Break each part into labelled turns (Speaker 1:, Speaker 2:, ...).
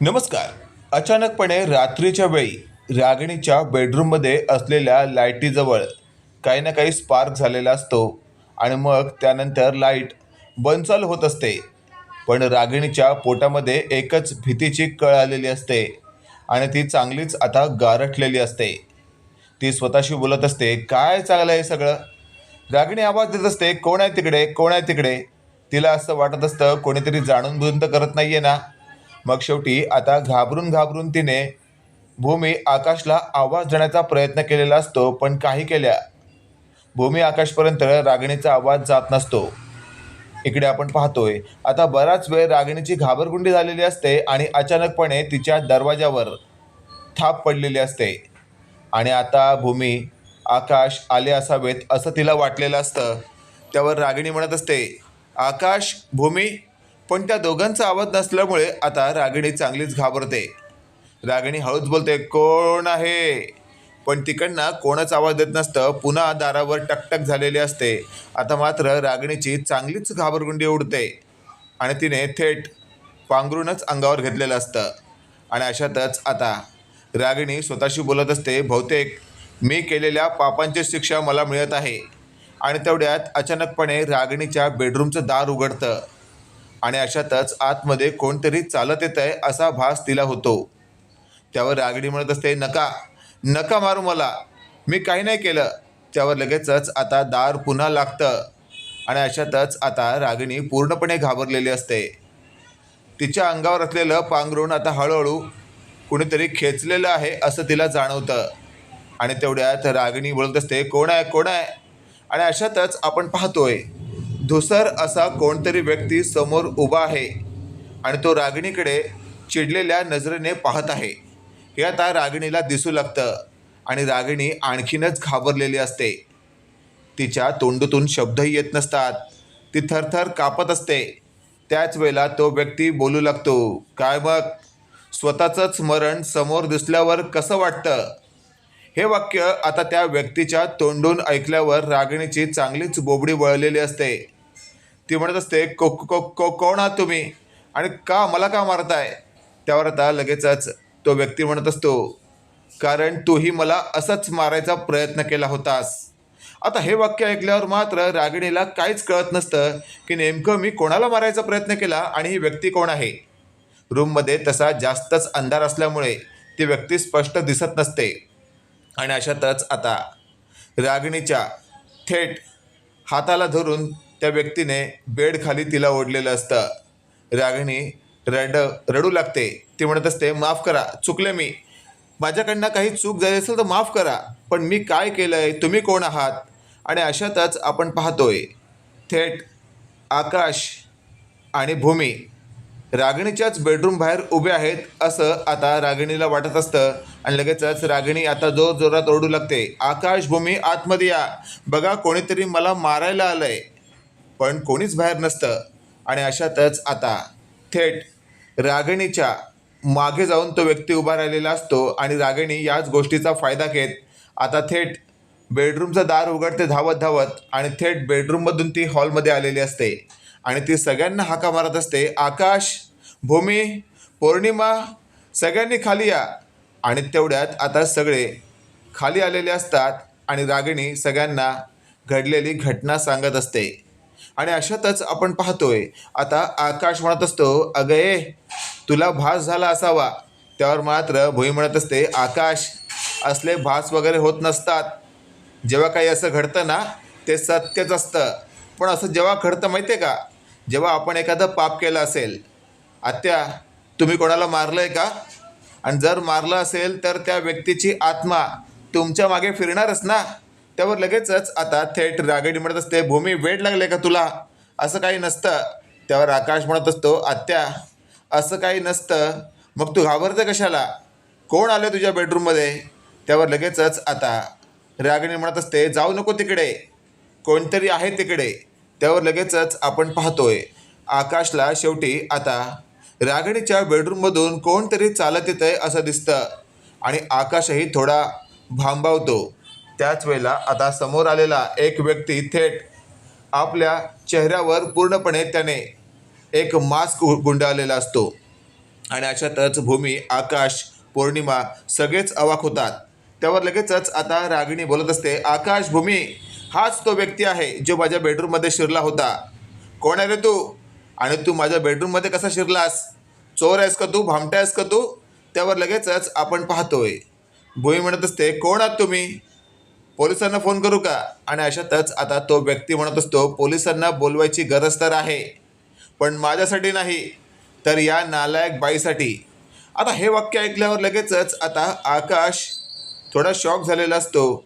Speaker 1: नमस्कार. अचानकपणे रात्रीच्या वेळी रागिणीच्या बेडरूममध्ये असलेल्या लाईटीजवळ काही ना काही स्पार्क झालेला असतो आणि मग त्यानंतर लाइट बंदचाल होत असते. पण रागिणीच्या पोटामध्ये एकच भीतीची कळ आलेली असते आणि ती चांगलीच आता गारठलेली असते. ती स्वतःशी बोलत असते काय चांगलं आहे सगळं? रागिणी आवाज देत असते कोण आहे तिकडे? कोण आहे तिकडे? तिला असं वाटत असतं कोणीतरी जाणून बुजून तर करत नाही आहे ना. मग शेवटी आता घाबरून घाबरून तिने भूमी आकाशला आवाज देण्याचा प्रयत्न केलेला असतो पण काही केल्या. भूमी आकाशपर्यंत रागिणीचा आवाज जात नसतो. इकडे आपण पाहतोय आता बराच वेळ रागिणीची घाबरगुंडी झालेली असते आणि अचानकपणे तिच्या दरवाजावर थाप पडलेली असते. आणि आता भूमी आकाश आले असावेत असं तिला वाटलेलं असतं. त्यावर रागिणी म्हणत असते आकाश भूमी पण त्या दोघांचा आवाज नसल्यामुळे आता रागिणी चांगलीच घाबरते. रागिणी हळूच बोलते कोण आहे? पण तिकडनं कोणच आवाज देत नसतं. पुन्हा दारावर टकटक झालेली असते. आता मात्र रागिणीची चांगलीच घाबरगुंडी उडते. आणि तिने थेट पांघरूनच अंगावर घेतलेलं असतं. आणि अशातच आता रागिणी स्वतःशी बोलत असते बहुतेक मी केलेल्या पापांची शिक्षा मला मिळत आहे. आणि तेवढ्यात अचानकपणे रागिणीच्या बेडरूमचं दार उघडतं. आणि अशातच आतमध्ये कोणतरी चालत येत आहे असा भास तिला होतो. त्यावर रागिणी म्हणत असते नका नका मारू मला. मी काही नाही केलं. त्यावर लगेचच आता दार पुन्हा लागतं. आणि अशातच आता रागिणी पूर्णपणे घाबरलेली असते. तिच्या अंगावर असलेलं पांघरून आता हळूहळू कुणीतरी खेचलेलं आहे असं तिला जाणवतं. आणि तेवढ्यात रागिणी बोलत असते कोण आहे कोण आहे? आणि अशातच आपण पाहतोय धुसर असा कोणतरी व्यक्ती समोर उभा आहे आणि तो रागिणीकडे चिडलेल्या नजरेने पाहत आहे. हे आता रागिणीला दिसू लागतं आणि रागिणी आणखीनच घाबरलेली असते. तिच्या तोंडूतून शब्दही येत नसतात. ती थरथर कापत असते. त्याच वेळेला तो व्यक्ती बोलू लागतो काय मग? स्वतःचंच मरण समोर दिसल्यावर कसं वाटतं? हे वाक्य आता त्या व्यक्तीच्या तोंडून ऐकल्यावर रागिणीची चांगलीच बोबडी वळलेली असते. ती म्हणत असते को को को कोण आहात तुम्ही? आणि का? मला का मारताय? त्यावर आता लगेचच तो व्यक्ती म्हणत असतो कारण तूही मला असंच मारायचा प्रयत्न केला होतास. आता हे वाक्य ऐकल्यावर मात्र रागिणीला काहीच कळत नसतं की नेमकं मी कोणाला मारायचा प्रयत्न केला आणि ही व्यक्ती कोण आहे. रूममध्ये तसा जास्तच अंधार असल्यामुळे ती व्यक्ती स्पष्ट दिसत नसते. आणि अशातच आता रागिणीच्या थेट हाताला धरून त्या व्यक्तीने बेडखाली तिला ओढलेलं असतं. रागिणी रड रडू लागते. ती म्हणत असते माफ करा चुकले मी. माझ्याकडनं काही चूक झाली असेल तर माफ करा पण मी काय केलं आहे तुम्ही कोण आहात? आणि अशातच आपण पाहतोय थेट आकाश आणि भूमी रागिणीच्याच बेडरूम बाहेर उभे आहेत असं आता रागिणीला वाटत असतं. आणि लगेचच रागिणी आता जोर जोरात ओरडू लागते आकाश भूमी आतमध्ये या. बघा कोणीतरी मला मारायला आलं आहे पण कोणीच बाहेर नसतं. आणि अशातच आता थेट रागिणीच्या मागे जाऊन तो व्यक्ती उभा राहिलेला असतो आणि रागिणी याच गोष्टीचा फायदा घेत आता थेट बेडरूमचं दार उघडते धावत धावत आणि थेट बेडरूममधून ती हॉलमध्ये आलेली असते. आणि ती सगळ्यांना हाका मारत असते आकाश भूमी पौर्णिमा सगळ्यांनी खाली या. आणि तेवढ्यात आता सगळे खाली आलेले असतात आणि रागिणी सगळ्यांना घडलेली घटना सांगत असते. आणि अशातच आपण पाहतोय आता आकाश म्हणत असतो अगं ए तुला भास झाला असावा. त्यावर मात्र भुई म्हणत असते आकाश असले भास वगैरे होत नसतात. जेव्हा काही असं घडतं ना ते सत्यच असतं. पण असं जेव्हा घडतं माहिती आहे का? जेव्हा आपण एखादं पाप केलं असेल आत्या तुम्ही कोणाला मारलं आहे का? आणि जर मारलं असेल तर त्या व्यक्तीची आत्मा तुमच्या मागे फिरणारच ना. त्यावर लगेचच आता थेट रागडी म्हणत असते भूमी वेळ लागले का तुला? असं काही नसतं. त्यावर आकाश म्हणत असतो आत्या असं काही नसतं. मग तू घाबरते कशाला? कोण आलं तुझ्या बेडरूममध्ये त्यावर लगेचच आता रागिणी म्हणत असते जाऊ नको तिकडे. कोणतरी आहे तिकडे. त्यावर लगेचच आपण पाहतोय आकाशला शेवटी आता रागिणीच्या बेडरूममधून कोणतरी चालत येतं आहे असं दिसतं आणि आकाशही थोडा भांबावतो. त्याच वेळेला आता समोर आलेला एक व्यक्ती थेट आपल्या चेहऱ्यावर पूर्णपणे त्याने एक मास्क गुंडाळलेला असतो. आणि अशातच भूमी आकाश पौर्णिमा सगळेच अवाक होतात. त्यावर लगेचच आता रागिणी बोलत असते आकाश भूमी हाच तो व्यक्ती आहे जो माझ्या बेडरूममध्ये शिरला होता. कोण आहे रे तू? आणि तू माझ्या बेडरूममध्ये कसा शिरलास? चोर आहेस का तू? भामटा आहेस का तू? त्यावर लगेचच आपण पाहतोय. भूमी म्हणत असते कोण आहात तुम्ही? पोलिसांना फोन करू का? आणि अशातच आता तो व्यक्ती म्हणत असतो पोलिसांना बोलवायची गरज तर आहे पण माझ्यासाठी नाही तर या नालायक बाईसाठी. आता हे वाक्य ऐकल्यावर लगेचच आता आकाश थोडा शॉक झालेला असतो.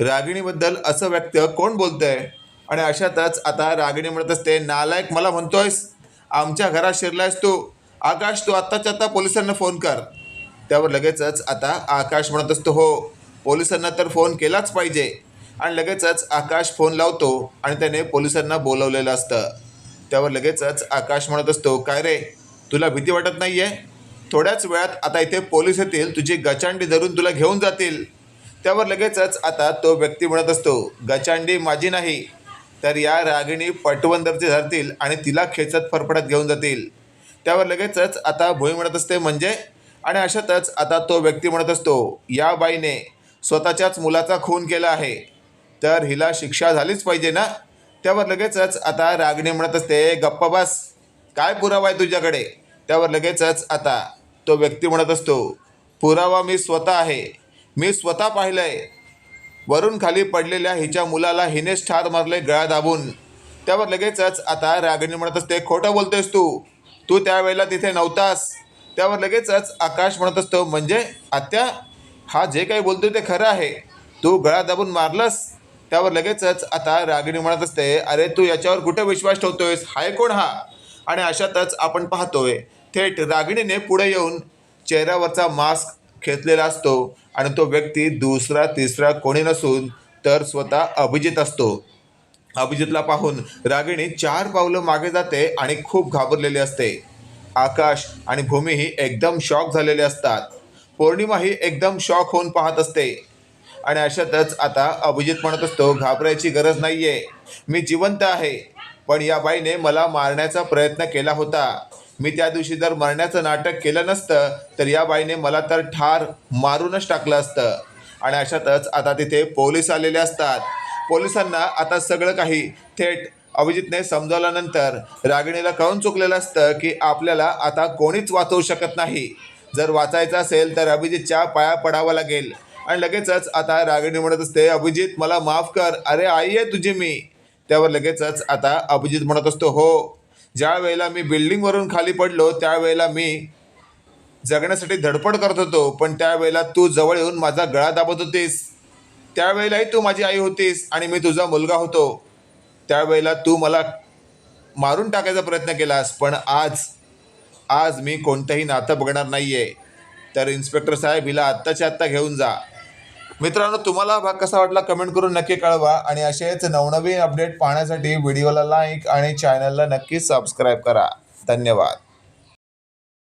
Speaker 1: रागिणीबद्दल असं व्यक्त कोण बोलतंय? आणि अशातच आता रागिणी म्हणत असते नालायक मला म्हणतोयस आमच्या घरात शिरलायस तू. आकाश तू आत्ताच्या आत्ता पोलिसांना फोन कर. त्यावर लगेचच आता आकाश म्हणत असतो हो पोलिसांना तर फोन केलाच पाहिजे. आणि लगेचच आकाश फोन लावतो आणि त्याने पोलिसांना बोलवलेलं असतं. त्यावर लगेचच आकाश म्हणत असतो काय रे तुला भीती वाटत नाही आहे थोड्याच वेळात आता इथे पोलीस येतील तुझी गचांडी धरून तुला घेऊन जातील. त्यावर लगेचच आता तो व्यक्ती म्हणत असतो गचांडी माझी नाही तर या रागिणी पटवंदरचे धरतील आणि तिला खेचत फरफडत घेऊन जातील. त्यावर लगेचच आता भोई म्हणत असते म्हणजे? आणि अशातच आता तो व्यक्ती म्हणत असतो या बाईने स्वतःच्याच मुलाचा खून केला आहे. तर हिला शिक्षा झालीच पाहिजे ना? त्यावर लगेचच आता रागणी म्हणत असते गप्प बस. काय पुरावा आहे तुझ्याकडे? त्यावर लगेचच आता तो व्यक्ती म्हणत असतो पुरावा मी स्वतः आहे. मी स्वतः पाहिलं आहे वरून खाली पडलेल्या हिच्या मुलाला हिनेच ठार मारले गळा दाबून. त्यावर लगेचच आता रागिणी म्हणत असते खोटं बोलतोयस तू. तू त्यावेळेला तिथे नव्हतास. त्यावर लगेचच आकाश म्हणत असतो म्हणजे आत्या हा जे काही बोलतो ते खरं आहे. तू गळा दाबून मारलंस त्यावर लगेचच आता रागिणी म्हणत असते अरे तू याच्यावर कुठं विश्वास ठेवतोयस? हाय कोण हा? आणि अशातच आपण पाहतोय थेट रागिणीने पुढे येऊन चेहऱ्यावरचा मास्क खेचलेला असतो आणि तो व्यक्ती दुसरा तिसरा कोणी नसून तर स्वतः अभिजित असतो. अभिजितला पाहून रागिणी चार पावलं मागे जाते आणि खूप घाबरलेली असते. आकाश आणि भूमी ही एकदम शॉक झालेले असतात. पौर्णिमा ही एकदम शॉक होऊन पाहत असते. आणि अशातच आता अभिजित म्हणत असतो घाबरायची गरज नाही आहे मी जिवंत आहे. पण या बाईने मला मारण्याचा प्रयत्न केला होता. मी त्या दिवशी जर मरण्याचं नाटक केलं नसतं तर या बाईने मला तर ठार मारूनच टाकलं असतं. आणि अशातच आता तिथे पोलीस आलेले असतात. पोलिसांना आता सगळं काही थेट अभिजितने समजावल्यानंतर रागिणीला कळून चुकलेलं असतं की आपल्याला आता कोणीच वाचवू शकत नाही. जर वाचायचं असेल तर अभिजितच्या पाया पडावं लागेल. आणि लगेचच आता रागिणी म्हणत असते अभिजित मला माफ कर. अरे आई आहे तुझी मी. त्यावर लगेचच आता अभिजित म्हणत असतो हो. ज्या वेळेला मी बिल्डिंगवरून खाली पडलो त्यावेळेला मी जगण्यासाठी धडपड करत होतो पण त्यावेळेला तू जवळ येऊन माझा गळा दाबत होतीस. त्यावेळेलाही तू माझी आई होतीस आणि मी तुझा मुलगा होतो. त्यावेळेला तू मला मारून टाकायचा प्रयत्न केलास पण आज आज मी कोणतंही नातं बघणार नाही आहे तर इन्स्पेक्टर साहेब हिला आत्ताच्या आत्ता घेऊन जा. मित्रांनो तुम्हाला हा भाग कसा वाटला कमेंट करून नक्की कळवा आणि असेच नवनवीन अपडेट पाहण्यासाठी व्हिडिओला लाईक आणि चॅनलला नक्की सबस्क्राईब करा. धन्यवाद.